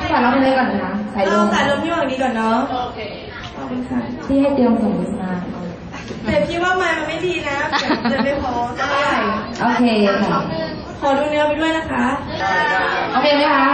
พี่ขวัญร้องเพลงก่อนนะคะสายลลอมสายลมพี่หวังดีก่อนเนาะโอเคขอบคุณค่ะที่ให้เตรียมส่งโฆษมาแต่พี่ว่าไม้มันไม่ดีนะเดี๋ยวจะไม่พอต้ใโอเคค่ขอดูเนื้อไปด้วยนะคะโอเคไหมคะ